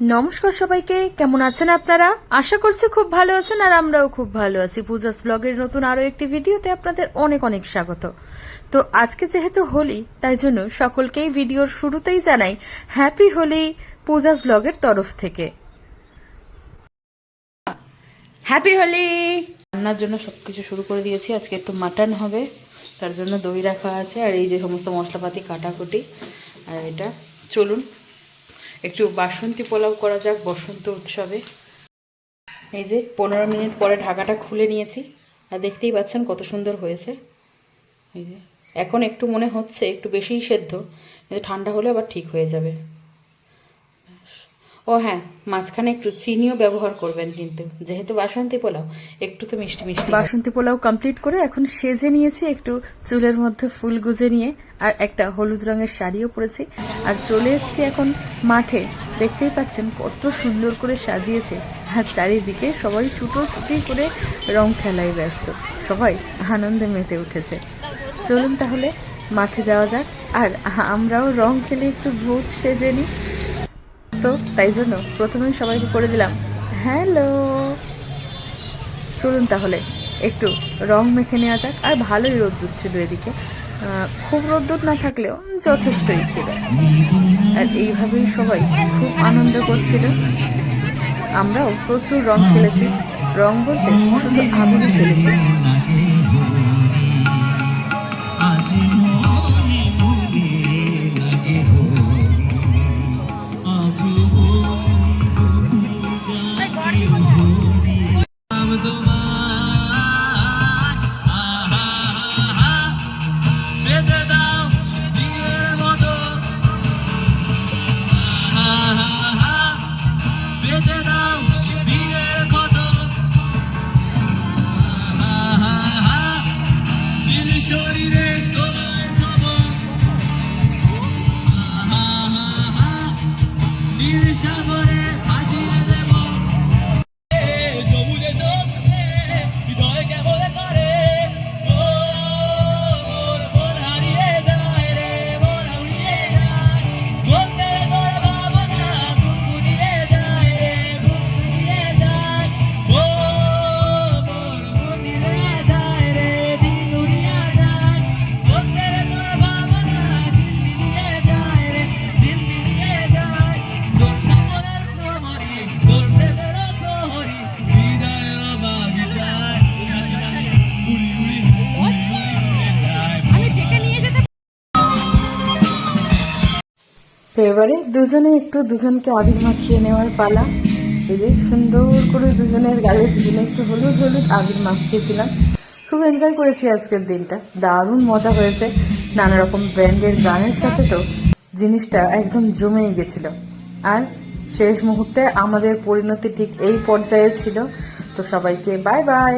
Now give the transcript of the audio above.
নমস্কার সবাইকে কেমন আছেন আপনারা? আশা করছি খুব ভালো আছেন আর আমরাও খুব ভালো আছি। পূজাস ব্লগের নতুন আরও একটি ভিডিওতে আপনাদের অনেক অনেক স্বাগত। তো আজকে যেহেতু হোলি তাই জন্য সকলকেই ভিডিওর শুরুতেই জানাই হ্যাপি হোলি পূজাস ব্লগের তরফ থেকে। হ্যাপি হোলি! রান্নার জন্য সবকিছু শুরু করে দিয়েছি। আজকে একটু মাটন হবে তার জন্য দই রাখা আছে। আর এই যে সমস্ত মশলাপাতি কাটাকুটি আর এটা চলুন। একটু বাসন্তী পোলাও করা যাক বসন্ত উৎসবে। এই যে পনেরো মিনিট পরে ঢাকাটা খুলে নিয়েছি। আর দেখতেই পাচ্ছেন কত সুন্দর হয়েছে। এই যে, এখন একটু মনে হচ্ছে একটু বেশিই সেদ্ধ ঠান্ডা হলে আবার ঠিক হয়ে যাবে। ও হ্যাঁ মাঝখানে একটু চিনিও ব্যবহার করবেন কিন্তু। যেহেতু বাসন্তী পোলাও, একটু তো মিষ্টি মিষ্টি। বাসন্তী পোলাও কমপ্লিট করে এখন সেজে নিয়েছি একটু চুলের মধ্যে ফুল গুজে নিয়ে, আর একটা হলুদ রঙের শাড়িও পরেছি। আর চলে এসেছি এখন মাঠে। দেখতেই পাচ্ছেন কত সুন্দর করে সাজিয়েছে। আর চারিদিকে সবাই ছুটো ছুটি করে রং খেলায় ব্যস্ত। সবাই আনন্দে মেতে উঠেছে। চলুন তাহলে মাঠে যাওয়া যাক। আর আমরাও রং খেলে একটু ভূত সেজে নিই। তো তাই জন্য প্রথমেই সবাইকে করে দিলাম। হ্যালো। চলুন তাহলে, একটু রং মেখে নেওয়া যাক। আর ভালোই রোদ্দুর ছিল এদিকে। খুব রোদ্দুর না থাকলেও যথেষ্টই ছিল। আর এইভাবেই সবাই খুব আনন্দ করছিল। আমরাও প্রচুর রং খেলেছি। রং বলতে শুধু আগুনই খেলেছি। নীল সাগরে তো এবারে দুজনে একটু দুজনকে আবির মাখিয়ে নেওয়ার পালা। এই যে সুন্দর করে দুজনের গালে দুজনে একটু হলুদ হলুদ আবির মাখিয়ে দিলাম। খুব এনজয় করেছি আজকের দিনটা। দারুণ মজা হয়েছে। নানা রকম ব্র্যান্ডের গানের সাথে তো জিনিসটা একদম জমেই গেছিল। আর শেষ মুহূর্তে আমাদের পরিণতি ঠিক এই পর্যায়ে ছিল। তো সবাইকে বাই বাই